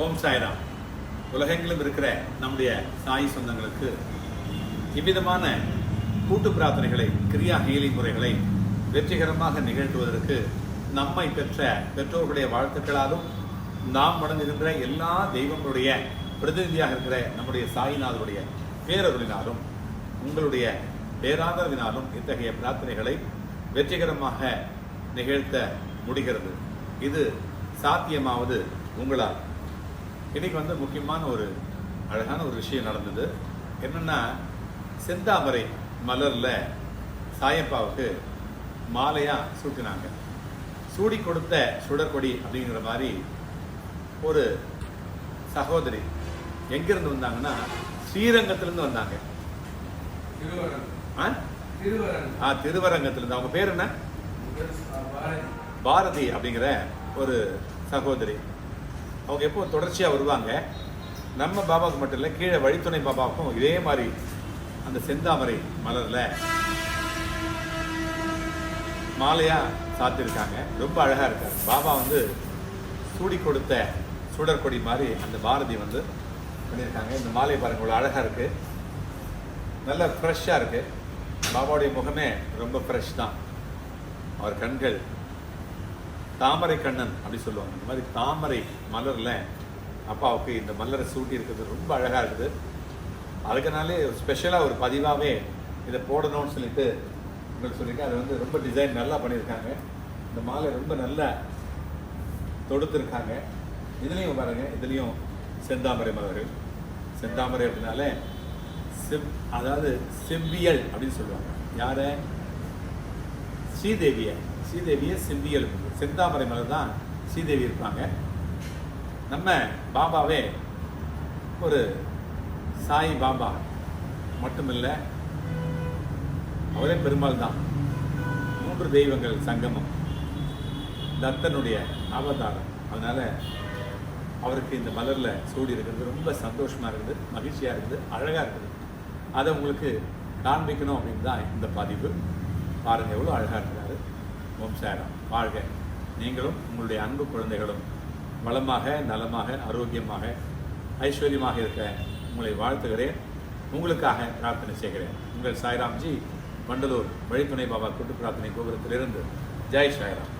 ஓம் சாய்ராம். உலகெங்கிலும் இருக்கிற நம்முடைய சாய் சொந்தங்களுக்கு இவ்விதமான கூட்டு பிரார்த்தனைகளை கிரியா ஹீலி முறைகளை வெற்றிகரமாக நிகழ்த்துவதற்கு நம்மை பெற்ற பெற்றோர்களுடைய வாழ்த்துக்களாலும் நாம் மடங்குகின்ற எல்லா தெய்வங்களுடைய பிரதிநிதியாக இருக்கிற நம்முடைய சாய்நாதருடைய பேரருளினாலும் உங்களுடைய பேராதரவினாலும் இத்தகைய பிரார்த்தனைகளை வெற்றிகரமாக நிகழ்த்த முடிகிறது. இது சாத்தியமாவது உங்களால் இன்னைக்கு வந்து முக்கியமான ஒரு அழகான ஒரு விஷயம் நடந்தது. என்னன்னா செந்தாமரை மலர்ல சாயப்பாவுக்கு மாலையா சூட்டினாங்க. சூடி கொடுத்த சுடற்கொடி அப்படிங்கிற மாதிரி ஒரு சகோதரி எங்கிருந்து வந்தாங்கன்னா ஸ்ரீரங்கத்திலிருந்து வந்தாங்க. ஆ? ஆ திருவரங்கத்திலிருந்து. அவங்க பேர் என்ன? பாரதி அப்படிங்கிற ஒரு சகோதரி. அவங்க எப்போ தொடர்ச்சியாக வருவாங்க நம்ம பாபாவுக்கு மட்டும் இல்லை கீழே வழித்துணை பாபாவுக்கும் இதே மாதிரி அந்த செந்தாமரை மலரில் மாலையாக சாத்திருக்காங்க. ரொம்ப அழகாக இருக்கார். பாபா வந்து சூடி கொடுத்த சுடற்கொடி மாதிரி அந்த பாரதி வந்து பண்ணியிருக்காங்க. இந்த மாலை பாருங்க இவ்வளோ அழகாக இருக்குது நல்ல ஃப்ரெஷ்ஷாக இருக்குது பாபாவுடைய முகமே ரொம்ப ஃப்ரெஷ் தான். அவர் கண்கள் தாமரை கண்ணன் அப்படி சொல்லுவாங்க. இந்த மாதிரி தாமரை மலரில் அப்பாவுக்கு இந்த மலரை சூட்டி இருக்கிறது ரொம்ப அழகாக இருக்குது. அதுக்குனாலே ஸ்பெஷலாக ஒரு பதிவாகவே இதை போடணும்னு சொல்லிட்டு உங்களுக்கு சொல்லியிருக்கேன் அது வந்து ரொம்ப டிசைன் நல்லா பண்ணியிருக்காங்க. இந்த மாலை ரொம்ப நல்லா தொடுத்துருக்காங்க. இதுலேயும் பாருங்கள் இதுலேயும் செந்தாமரை மலர்கள் செந்தாமரை அப்படின்னாலே செவ் அதாவது செவ்வியல் அப்படின்னு சொல்லுவாங்க. யாரை? ஸ்ரீதேவியை. ஸ்ரீதேவியை செவ்வியல் செந்தாமரை மலர் தான் ஸ்ரீதேவி இருப்பாங்க. நம்ம பாபாவே ஒரு சாய் பாபா மட்டுமில்லை அவரே பெருமாள் தான். மூன்று தெய்வங்கள் சங்கமம். தத்தனுடைய அவதாரம். அதனால் அவருக்கு இந்த மலரில் சூடி இருக்கிறது ரொம்ப சந்தோஷமாக இருக்குது மகிழ்ச்சியாக இருக்குது அழகாக இருக்குது. அதை உங்களுக்கு காண்பிக்கணும் அப்படின்னு தான் இந்த பதிவு. பாருங்கள் எவ்வளோ அழகாக இருக்குது ஓம் சாரம் வாழ்க. நீங்களும் உங்களுடைய அன்பு குழந்தைகளும் வளமாக நலமாக ஆரோக்கியமாக ஐஸ்வர்யமாக இருக்க உங்களை வாழ்த்துகிறேன். உங்களுக்காக பிரார்த்தனை செய்கிறேன். உங்கள் சாய்ராம்ஜி வண்டலூர் வழித்துணை பாபா கூட்டு பிரார்த்தனை கோபுரத்திலிருந்து. ஜெய் சாய்ராம்.